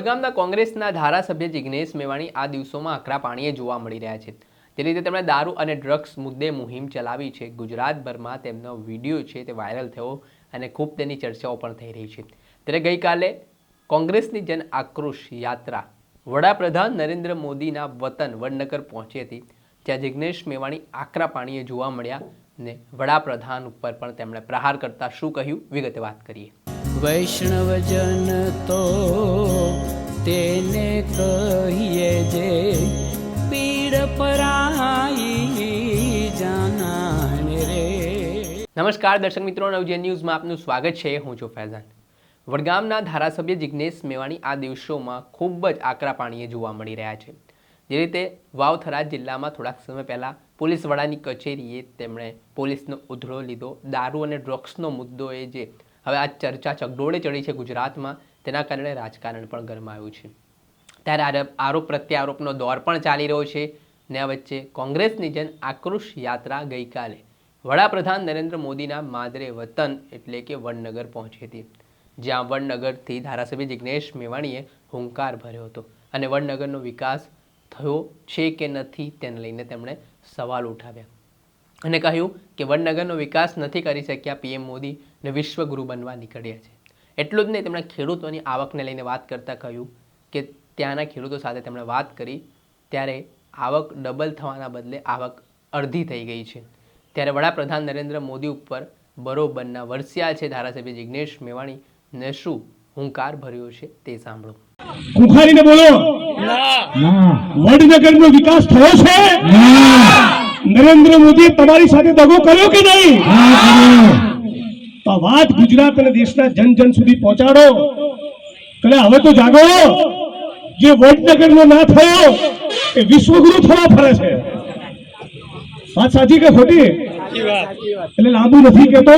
ગામના કોંગ્રેસના ધારાસભ્ય જિગ્નેશ મેવાણી આ દિવસોમાં આકરા પાણીએ જોવા મળી રહ્યા છે. તે રીતે તેમણે દારૂ અને ડ્રગ્સ મુદ્દે મુહિમ ચલાવી છે. ગુજરાતભરમાં તેમનો વીડિયો છે તે વાયરલ થયો અને ખૂબ તેની ચર્ચાઓ પણ થઈ રહી છે. ત્યારે ગઈકાલે કોંગ્રેસની જન આક્રોશ યાત્રા વડાપ્રધાન નરેન્દ્ર મોદીના વતન વડનગર પહોંચી હતી. ત્યાં જિગ્નેશ મેવાણી આકરા પાણીએ જોવા મળ્યા ને વડાપ્રધાન ઉપર પણ તેમણે પ્રહાર કરતા શું કહ્યું? વિગતે વાત કરીએ. વૈષ્ણવજન તો તેને કહીએ જે પીડ પરાઈ જાનાને રે. નમસ્કાર દર્શક મિત્રો, નવજે ન્યૂઝમાં આપનું સ્વાગત છે. હું છું ફૈઝાન. વડગામના ધારાસભ્ય જિગ્નેશ મેવાણી આ દિવસોમાં ખૂબ જ આકરા પાણીએ જોવા મળી રહ્યા છે. જે રીતે વાવથરા જિલ્લામાં થોડાક સમય પહેલાં પોલીસ વડાની કચેરીએ તેમણે પોલીસનો ઉધડો લીધો. દારૂ અને ડ્રગ્સનો મુદ્દો એ જે હવે આ ચર્ચા ચગડોળે ચડી છે ગુજરાતમાં, તેના કારણે રાજકારણ પણ ગરમાયું છે. ત્યારે આરોપ આરોપ પ્રત્યે આરોપનો દોર પણ ચાલી રહ્યો છે ને આ વચ્ચે કોંગ્રેસની જન આક્રોશ યાત્રા ગઈકાલે વડાપ્રધાન નરેન્દ્ર મોદીના માદરે વતન એટલે કે વડનગર પહોંચી હતી. જ્યાં વડનગરથી ધારાસભ્ય જિગ્નેશ મેવાણીએ હુંકાર ભર્યો હતો અને વડનગરનો વિકાસ થયો છે કે નથી તેને લઈને તેમણે સવાલ ઉઠાવ્યા. અને કહ્યું કે વડનગરનો વિકાસ નથી કરી શક્યા પીએમ મોદી ને વિશ્વગુરુ બનવા નીકળ્યા છે. એટલું જ નહીં તેમણે ખેડૂતોની આવકને લઈને વાત કરતાં કહ્યું કે ત્યાંના ખેડૂતો સાથે તેમણે વાત કરી ત્યારે આવક ડબલ થવાના બદલે આવક અડધી થઈ ગઈ છે. ત્યારે વડાપ્રધાન નરેન્દ્ર મોદી ઉપર બરોબરના વરસ્યા છે ધારાસભ્ય જિગ્નેશ મેવાણી ને શું હુંકાર ભર્યો છે તે સાંભળો. ખુખારીને બોલો. વડનગરનો વિકાસ થયો છે? નરેન્દ્ર મોદી તમારી સાથે દગો કર્યો કે નહીં? તો આ વાત ગુજરાત અને દેશના જન જન સુધી પહોંચાડો. એટલે હવે તો જાગો. જે વડનગરનો ના થયો એ વિશ્વગુરુ થવા ફરે છે. વાત સાચી કે ખોટી? એટલે લાંબુ નથી કેતો.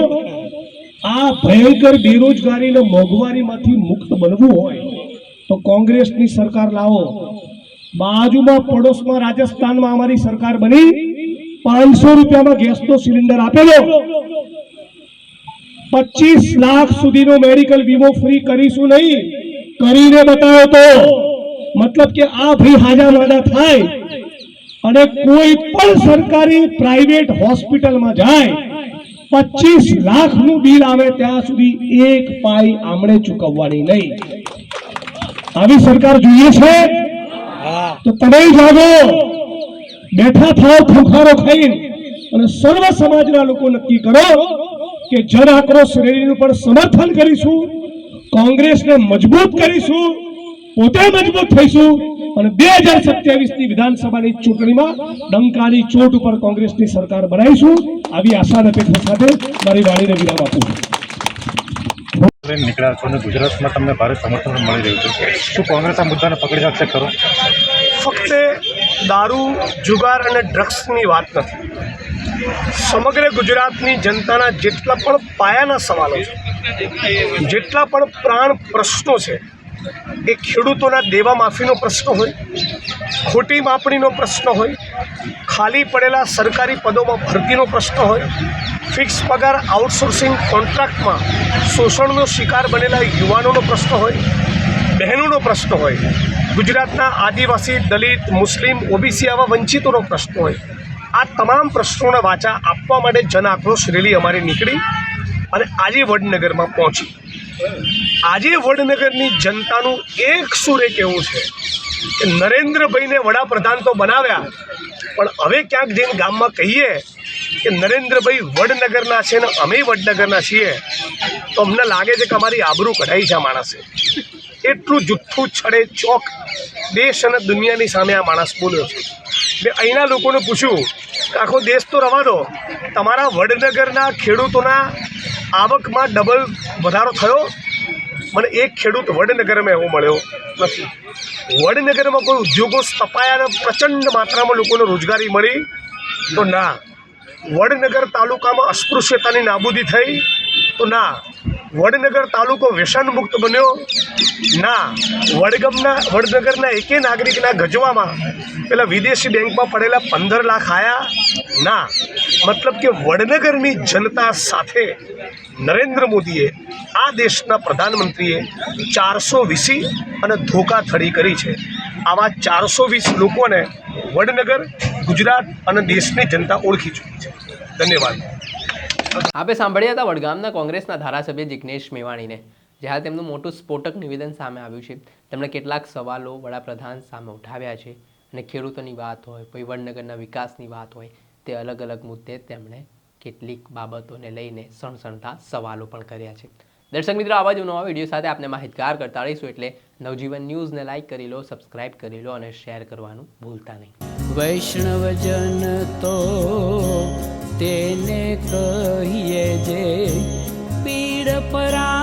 આ ભયંકર બેરોજગારી અને મોંઘવારીમાંથી મુક્ત બનવું હોય તો કોંગ્રેસની સરકાર લાવો. બાજુમાં પડોશમાં રાજસ્થાનમાં અમારી સરકાર બની. પાંચસો રૂપિયામાં ગેસનો સિલિન્ડર આપેલો. પચીસ લાખ સુધીનો મેડિકલ વીમો ફ્રી કરીશું નહીં. કરીને બતાવો તો. મતલબ કે આ ભાઈ હાજા માદા થાય. અને કોઈ પણ સરકારી પ્રાઇવેટ હોસ્પિટલમાં જાય પચીસ લાખનું બિલ આવે ત્યાં સુધી એક પાઈ આમણે ચૂકવવાની નહીં. આવી સરકાર જોઈએ છે? તો તમે જાગો બેઠા થાવ ખોખારો ખાઈને. અને સર્વ સમાજના લોકો નક્કી કરો. કે જન આક્રોશ રેલીનું પણ સમર્થન કરીશું. કોંગ્રેસને મજબૂત કરીશું. પોતે મજબૂત થઈશું. અને બે હજાર સત્યાવીસની વિધાનસભાની ચૂંટણીમાં ડંકાની ચોટ ઉપર કોંગ્રેસની સરકાર બનાવીશું. આવી આશા અપેક્ષા સાથે મારી વાણીને વિરામ આપું છું. નીકળ્યા છો અને ગુજરાતમાં તમને ભારે સમર્થન મળી રહ્યું છે. શું કોંગ્રેસ આ મુદ્દાને પકડી રાખશે ખરો? ફક્ત દારૂ જુગાર અને ડ્રગ્સની વાત નથી. સમગ્ર ગુજરાતની જનતાના જેટલા પણ પાયાના સવાલો છે, જેટલા પણ પ્રાણ પ્રશ્નો છે, એ ખેડૂતોના દેવા માફીનો પ્રશ્ન હોય, ખોટી માપણીનો પ્રશ્ન હોય, ખાલી પડેલા સરકારી પદોમાં ભરતીનો પ્રશ્ન હોય, ફિક્સ પગાર આઉટસોર્સિંગ કોન્ટ્રાક્ટમાં શોષણનો શિકાર બનેલા યુવાનોનો પ્રશ્ન હોય, બહેનોનો પ્રશ્ન હોય, ગુજરાતના આદિવાસી, દલિત, મુસ્લિમ, ઓબીસી આવા વંચિતોનો પ્રશ્ન હોય આ તમામ પ્રશ્નોને વાચા આપવા માટે જન આક્રોશ રેલી અમારી નીકળી અને આજે વડનગરમાં પહોંચી. આજે વડનગરની જનતાનું એક સુરે કહેવું છે કે નરેન્દ્રભાઈને વડાપ્રધાન તો બનાવ્યા, પણ હવે ક્યાંક જઈને ગામમાં કહીએ કે નરેન્દ્રભાઈ વડનગરના છે ને અમે વડનગરના છીએ, તો અમને લાગે છે કે અમારી આબરૂ કઢાઈ છે આ માણસે. એટલું જુઠ્ઠું છડે ચોક દેશ અને દુનિયાની સામે આ માણસ બોલ્યો છે. મેં અહીંના લોકોને પૂછ્યું કે આખો દેશ તો રવા દો તમારા વડનગરના ખેડૂતોના આવકમાં ડબલ વધારો થયો? મને એક ખેડૂત વડનગરમાં એવો મળ્યો નથી. વડનગરમાં કોઈ ઉદ્યોગો સ્થપાયા પ્રચંડ માત્રામાં લોકોને રોજગારી મળી? તો ના. વડનગર તાલુકામાં અસ્પૃશ્યતાની નાબૂદી થઈ? તો ના. વડનગર તાલુકો વ્યસન મુક્ત બન્યો. ના, વડગમના, વડનગરના એકે નાગરિકના ગજવામાં પેલા વિદેશી બેંકમાં પડેલા પંદર લાખ આયા. ના, મતલબ કે વડનગરની જનતા સાથે નરેન્દ્ર મોદીએ, આ દેશના પ્રધાનમંત્રીએ ચારસો વીસી અને ધોકાધડી કરી છે. આવા ચારસો વીસ લોકોને વડનગર, ગુજરાત અને દેશની જનતા ઓળખી ચૂકી છે. ધન્યવાદ. આપે સાંભળ્યા હતા વડગામના કોંગ્રેસના ધારાસભ્ય જિગ્નેશ મેવાણીને જ્યારે તેમનું મોટું સ્ફોટક નિવેદન સામે આવ્યું છે. તેમણે કેટલાક સવાલો વડાપ્રધાન સામે ઉઠાવ્યા છે અને ખેડૂતોની વાત હોય પછી વડનગરના વિકાસની વાત હોય, તે અલગ અલગ મુદ્દે તેમણે કેટલીક બાબતોને લઈને સણસણતા સવાલો પણ કર્યા છે. દર્શક મિત્રો, આવા જ નવા વીડિયો સાથે આપણે માહિતગાર કરતા રહીશું એટલે નવજીવન ન્યૂઝને લાઇક કરી લો, સબસ્ક્રાઇબ કરી લો અને શેર કરવાનું ભૂલતા નહીં. વૈષ્ણવજન તો કહીએ જે પીડ પરાઈ